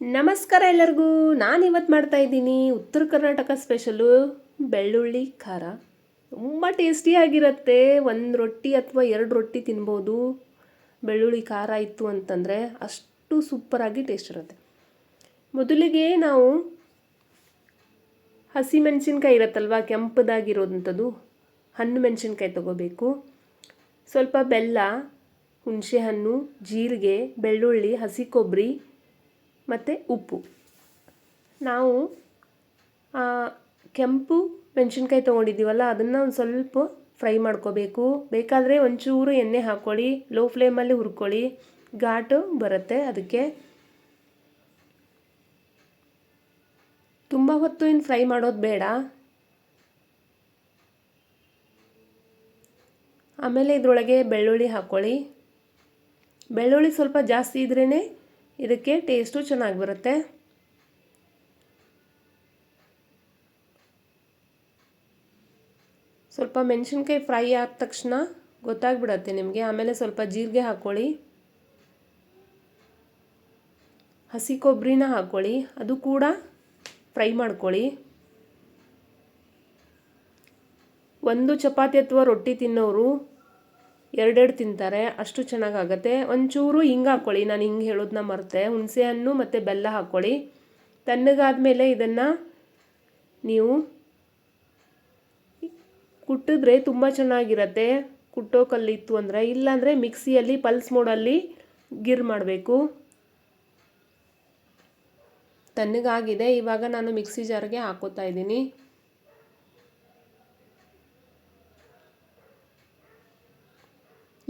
ನಮಸ್ಕಾರ ಎಲ್ಲರಿಗೂ. ನಾನು ಇವತ್ತು ಮಾಡ್ತಾ ಇದ್ದೀನಿ ಉತ್ತರ ಕರ್ನಾಟಕ ಸ್ಪೆಷಲು ಬೆಳ್ಳುಳ್ಳಿ ಖಾರ. ತುಂಬ ಟೇಸ್ಟಿಯಾಗಿರುತ್ತೆ ಒಂದು ರೊಟ್ಟಿ ಅಥವಾ ಎರಡು ರೊಟ್ಟಿ ತಿನ್ಬೋದು. ಬೆಳ್ಳುಳ್ಳಿ ಖಾರ ಇತ್ತು ಅಂತಂದರೆ ಅಷ್ಟು ಸೂಪರಾಗಿ ಟೇಸ್ಟ್ ಇರುತ್ತೆ. ಮೊದಲಿಗೆ ನಾವು ಹಸಿ ಮೆಣಸಿನ್ಕಾಯಿ ಇರುತ್ತಲ್ವ ಕೆಂಪದಾಗಿರೋದಂಥದ್ದು ಹಣ್ಣು ಮೆಣಸಿನ್ಕಾಯಿ ತೊಗೋಬೇಕು. ಸ್ವಲ್ಪ ಬೆಲ್ಲ ಹುಣಸೆ ಹಣ್ಣು ಜೀರಿಗೆ, ಬೆಳ್ಳುಳ್ಳಿ, ಹಸಿ ಕೊಬ್ಬರಿ ಮತ್ತು ಉಪ್ಪು. ನಾವು ಕೆಂಪು ಮೆಣಸಿನ್ಕಾಯಿ ತೊಗೊಂಡಿದ್ದೀವಲ್ಲ, ಅದನ್ನು ಒಂದು ಸ್ವಲ್ಪ ಫ್ರೈ ಮಾಡ್ಕೋಬೇಕು. ಬೇಕಾದರೆ ಒಂಚೂರು ಎಣ್ಣೆ ಹಾಕ್ಕೊಳ್ಳಿ ಲೋ ಫ್ಲೇಮಲ್ಲಿ ಹುರ್ಕೊಳ್ಳಿ, ಘಾಟು ಬರುತ್ತೆ ಅದಕ್ಕೆ. ತುಂಬ ಹೊತ್ತು ಇನ್ನು ಫ್ರೈ ಮಾಡೋದು ಬೇಡ. ಆಮೇಲೆ ಇದರೊಳಗೆ ಬೆಳ್ಳುಳ್ಳಿ ಹಾಕ್ಕೊಳ್ಳಿ ಬೆಳ್ಳುಳ್ಳಿ ಸ್ವಲ್ಪ ಜಾಸ್ತಿ ಇದ್ರೇ ಇದಕ್ಕೆ ಟೇಸ್ಟು ಚೆನ್ನಾಗಿ ಬರುತ್ತೆ. ಸ್ವಲ್ಪ ಮೆಣಸಿನ್ಕಾಯಿ ಫ್ರೈ ಆದ ತಕ್ಷಣ ಗೊತ್ತಾಗ್ಬಿಡತ್ತೆ ನಿಮಗೆ. ಆಮೇಲೆ ಸ್ವಲ್ಪ ಜೀರಿಗೆ ಹಾಕ್ಕೊಳ್ಳಿ. ಹಸಿ ಕೊಬ್ಬರಿನ ಹಾಕ್ಕೊಳ್ಳಿ. ಅದು ಕೂಡ ಫ್ರೈ ಮಾಡ್ಕೊಳ್ಳಿ. ಒಂದು ಚಪಾತಿ ಅಥವಾ ರೊಟ್ಟಿ ತಿನ್ನೋರು ಎರಡೆರಡು ತಿಂತಾರೆ, ಅಷ್ಟು ಚೆನ್ನಾಗಾಗತ್ತೆ. ಒಂಚೂರು ಹಿಂಗೆ ಹಾಕ್ಕೊಳ್ಳಿ ನಾನು ಹಿಂಗೆ ಹೇಳೋದನ್ನ ಮರೆತೆ. ಹುಣಸೆ ಹಣ್ಣು ಮತ್ತು ಬೆಲ್ಲ ಹಾಕ್ಕೊಳ್ಳಿ ತಣ್ಣಗಾದ್ಮೇಲೆ ಇದನ್ನು ನೀವು ಕುಟ್ಟಿದ್ರೆ ತುಂಬ ಚೆನ್ನಾಗಿರತ್ತೆ. ಕುಟ್ಟೋ ಕಲ್ಲಿತ್ತು ಅಂದರೆ, ಇಲ್ಲಾಂದರೆ ಮಿಕ್ಸಿಯಲ್ಲಿ, ಪಲ್ಸ್ ಮೋಡಲ್ಲಿ ಗಿರ್ ಮಾಡಬೇಕು. ತಣ್ಣಗಾಗಿದೆ. ಇವಾಗ ನಾನು ಮಿಕ್ಸಿ ಜಾರ್ಗೆ ಹಾಕೋತಾ ಇದ್ದೀನಿ.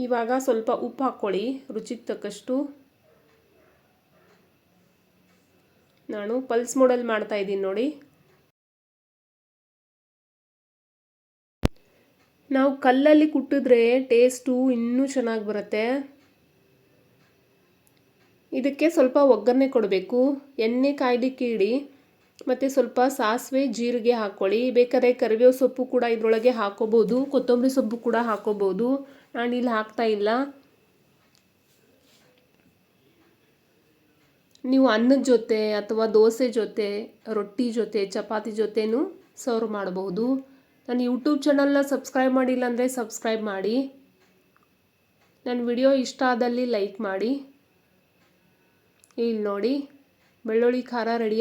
ಇವಾಗ ಸ್ವಲ್ಪ ಉಪ್ಪು ಹಾಕ್ಕೊಳ್ಳಿ, ರುಚಿಗೆ ತಕ್ಕಷ್ಟು. ನಾನು ಪಲ್ಸ್ ಮೋಡಲ್ ಮಾಡ್ತಾ ಇದ್ದೀನಿ ನೋಡಿ. ನಾವು ಕಲ್ಲಲ್ಲಿ ಕುಟ್ಟಿದ್ರೆ ಟೇಸ್ಟು ಇನ್ನೂ ಚೆನ್ನಾಗಿ ಬರುತ್ತೆ. ಇದಕ್ಕೆ ಸ್ವಲ್ಪ ಒಗ್ಗರಣೆ ಕೊಡಬೇಕು, ಎಣ್ಣೆ ಕಾಯ್ಲಿಕ್ಕೆ ಇಡಿ. ಮತ್ತು ಸ್ವಲ್ಪ ಸಾಸಿವೆ, ಜೀರಿಗೆ ಹಾಕ್ಕೊಳ್ಳಿ ಬೇಕಾದ್ರೆ ಕರಿಬೇವು ಸೊಪ್ಪು ಕೂಡ ಇದರೊಳಗೆ ಹಾಕೋಬೋದು. ಕೊತ್ತಂಬರಿ ಸೊಪ್ಪು ಕೂಡ ಹಾಕೋಬೋದು. ನಾನು ಇಲ್ಲಿ ಹಾಕ್ತಾ ಇಲ್ಲ. ನೀವು ಅನ್ನದ ಜೊತೆ ಅಥವಾ ದೋಸೆ ಜೊತೆ, ರೊಟ್ಟಿ ಜೊತೆ, ಚಪಾತಿ ಜೊತೆನೂ ಸರ್ವ್ ಮಾಡಬಹುದು ನನ್ನ ಯೂಟ್ಯೂಬ್ ಚಾನಲ್ನ ಸಬ್ಸ್ಕ್ರೈಬ್ ಮಾಡಿಲ್ಲ ಅಂದರೆ ಸಬ್ಸ್ಕ್ರೈಬ್ ಮಾಡಿ. ನನ್ನ ವಿಡಿಯೋ ಇಷ್ಟ ಆದಲ್ಲಿ ಲೈಕ್ ಮಾಡಿ. ಇಲ್ಲಿ ನೋಡಿ, ಬೆಳ್ಳುಳ್ಳಿ ಖಾರ ready